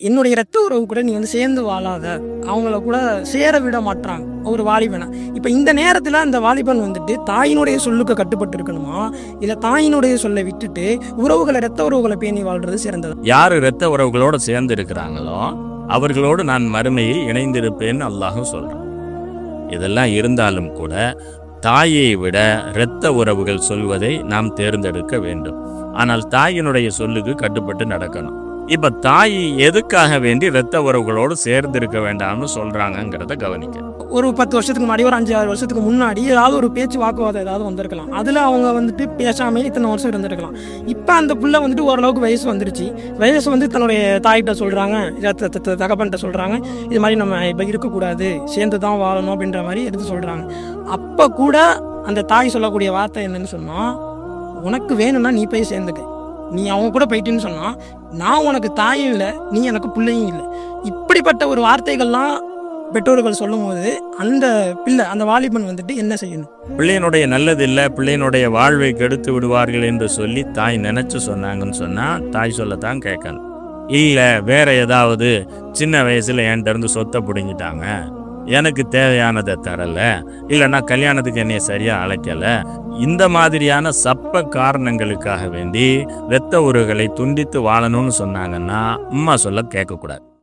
என்னுடைய ரத்த உறவு கூட நீ வந்து சேர்ந்து வாழாத. அவங்கள கூட சேர விட மாட்றாங்க. ஒரு வாலிபனை. இப்போ இந்த நேரத்தில் அந்த வாலிபன் வந்துட்டு தாயினுடைய சொல்லுக்கு கட்டுப்பட்டு இருக்கணுமா இல்லை தாயினுடைய சொல்லை விட்டுட்டு உறவுகளை ரத்த உறவுகளை பேணி வாழ்றது சிறந்தது? யார் இரத்த உறவுகளோடு சேர்ந்து இருக்கிறாங்களோ அவர்களோடு நான் மறுமையில் இணைந்திருப்பேன்னு அல்லாஹும் சொல்கிறேன் இதெல்லாம் இருந்தாலும் கூட தாயை விட இரத்த உறவுகள் சொல்வதை நாம் தேர்ந்தெடுக்க வேண்டும். ஆனால் தாயினுடைய சொல்லுக்கு கட்டுப்பட்டு நடக்கணும். இப்ப தாய் எதுக்காக வேண்டி இரத்த உறவுகளோடு சேர்ந்து இருக்க வேண்டாம்னு சொல்றாங்கிறத கவனிக்க ஒரு பத்து வருஷத்துக்கு முன்னாடி ஒரு அஞ்சு ஆறு வருஷத்துக்கு முன்னாடி ஏதாவது ஒரு பேச்சு வாக்குவாதம் ஏதாவது வந்திருக்கலாம். அதில் அவங்க வந்துட்டு பேசாமே இத்தனை வருஷம் இருந்திருக்கலாம். இப்போ அந்த புள்ள வந்துட்டு ஓரளவுக்கு வயசு வந்துருச்சு. வயசு வந்து தன்னுடைய தாய்கிட்ட சொல்கிறாங்க தகப்பன்கிட்ட சொல்கிறாங்க இது மாதிரி நம்ம இப்போ இருக்கக்கூடாது சேர்ந்து தான் வாழணும் அப்படின்ற மாதிரி எடுத்து சொல்கிறாங்க அப்போ கூட அந்த தாய் சொல்லக்கூடிய வார்த்தை என்னன்னு சொன்னால் உனக்கு வேணும்னா நீ போய் சேர்ந்துக்க. நீ அவங்க கூட போயிட்டுன்னு சொன்னால் நான் உனக்கு தாயும் இல்லை நீ எனக்கு பிள்ளையும் இல்லை. இப்படிப்பட்ட ஒரு வார்த்தைகள்லாம் பெற்றோர்கள் சொல்லும்போது அந்த பிள்ளை அந்த வாலிபன் வந்துட்டு என்ன செய்யணும்? பிள்ளையனுடைய நல்லது இல்லை பிள்ளையனுடைய வாழ்வை கெடுத்து விடுவார்கள் என்று சொல்லி தாய் நினைச்சு சொன்னாங்கன்னு சொன்னால் தாய் சொல்லத்தான் கேட்கணும். இல்லை வேற ஏதாவது சின்ன வயசில் என்கிட்ட இருந்து சொத்தை பிடுங்கிட்டாங்க. எனக்கு தேவையானதை தரல இல்லைன்னா கல்யாணத்துக்கு என்னைய சரியா அழைக்கல. இந்த மாதிரியான சப்ப காரணங்களுக்காக வேண்டி வெத்த உறவுகளை துண்டித்து வாழணும்னு சொன்னாங்கன்னா அம்மா சொல்ல கேட்கக்கூடாது.